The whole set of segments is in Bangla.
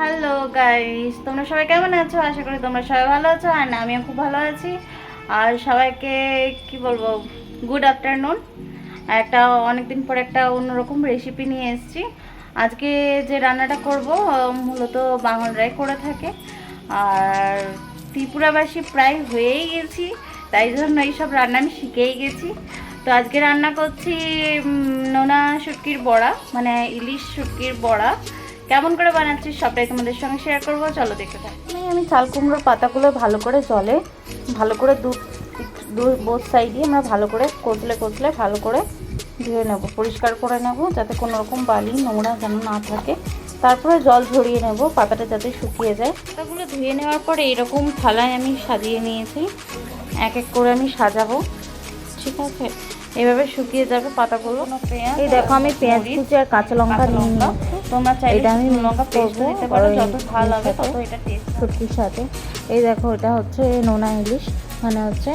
হ্যালো গাইস তোমরা সবাই কেমন আছো? আশা করি তোমরা সবাই ভালো আছো আর না আমিও খুব ভালো আছি। আর সবাইকে, কি বলব গুড আফটারনুন একটা অনেকদিন পর একটা অন্যরকম রেসিপি নিয়ে এসেছি। আজকে যে রান্নাটা করব, মূলত বাঙালরাই করে থাকে। আর ত্রিপুরাবাসী প্রায় হয়েই গেছি, তাই জন্য এইসব রান্না আমি শিখেই গেছি। তো আজকে রান্না করছি নোনা শুটকির বড়া মানে ইলিশ শুটকির বড়া। কেমন করে বানাচ্ছি সবটাই তোমাদের সঙ্গে শেয়ার করব চলো দেখতে থাক। আমি চাল কুমড়োর পাতাগুলো ভালো করে জলে ভালো করে দু দু বোথ সাইডে আমরা ভালো করে কচলে কচলে ভালো করে ধুয়ে নেব পরিষ্কার করে নেব যাতে কোনো রকম বালি নোংরা যেন না থাকে। তারপরে জল ঝরিয়ে নেব পাতাটা যাতে শুকিয়ে যায়। পাতাগুলো ধুয়ে নেওয়ার পরে এরকম থালায় আমি সাজিয়ে নিয়েছি। এক এক করে আমি সাজাবো। ঠিক আছে? এভাবে শুকিয়ে যাবে পাতাগুলো। এই দেখো আমি পেঁয়াজ কুচি আর কাঁচা লঙ্কা। নিয়ে নিয়েছি। তোমরা চাইলে এটা আমি লঙ্কা পেস্ট দিতে পারো যত ঝাল হবে। তত এটা টেস্ট শুটকির সাথে। এই দেখো এটা হচ্ছে নোনা ইলিশ মানে হচ্ছে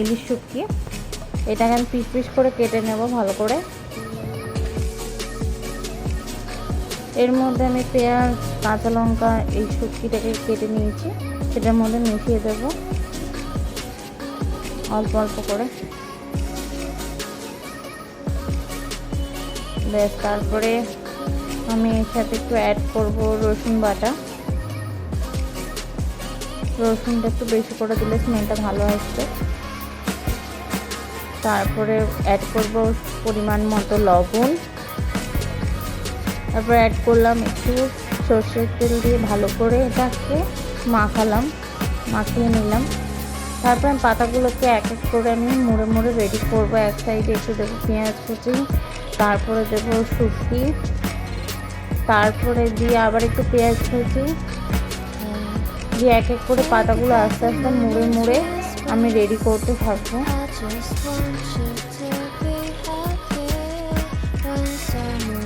ইলিশ শুটকি। এটাকে আমি পিস পিস করে কেটে নেব ভালো করে। এর মধ্যে আমি পেঁয়াজ কাঁচা লঙ্কা এই শুটকিটাকে কেটে নিয়েছি। সেটার মধ্যে মিশিয়ে দেব। অল্প অল্প করে। ব্যাস তারপরে আমি এর সাথে একটু অ্যাড করব রসুন বাটা। রসুনটা একটু বেশি করে দিলে স্মেলটা ভালো আসবে। তারপরে অ্যাড করব পরিমাণ মতো লবণ। তারপর অ্যাড করলাম একটু সর্ষের তেল দিয়ে ভালো করে এটাকে মাখালাম, মাখিয়ে নিলাম। তারপর আমি পাতাগুলোকে এক এক করে আমি মুড়ে মুড়ে রেডি করব। এক সাইডে একটু দেবো পেঁয়াজ কুচি, তারপরে দেবো শুটকি। তারপরে দিয়ে আবার একটু পেঁয়াজ কুচি। দিয়ে এক এক করে পাতাগুলো আস্তে আস্তে মুড়ে মুড়ে আমি রেডি করতে থাকব। Just want you to be happy someone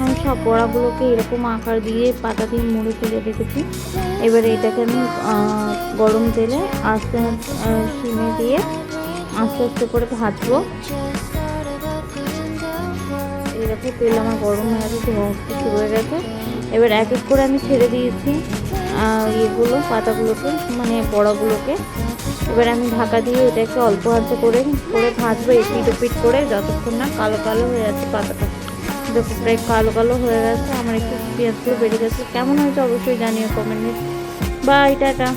আমি সব বড়াগুলোকে এরকম আকার দিয়ে পাতা দিয়ে মুড়ে ফেলে রেখেছি। এবারে এটাকে আমি গরম তেলে আস্তে আস্তে দিয়ে আস্তে আস্তে করে ভাজবো। এরকম তেল আমার গরম হয়ে গেছে ধোঁয়া শুরু হয়ে গেছে। এবার এক এক করে আমি ছেড়ে দিয়েছি ইয়েগুলো, পাতাগুলোকে মানে বড়াগুলোকে। এবার আমি ঢাকা দিয়ে এটাকে অল্প হাতে করে করে ভাজবো এপিট ওপিট করে, যতক্ষণ না কালো কালো হয়ে যাচ্ছে পাতাটা। দেখো প্রায় কালো কালো হয়ে গেছে, আমার একটু পেঁয়াজগুলো বেড়ে গেছে। কেমন হয়েছে অবশ্যই জানিও কমেন্টে বাই টাটা।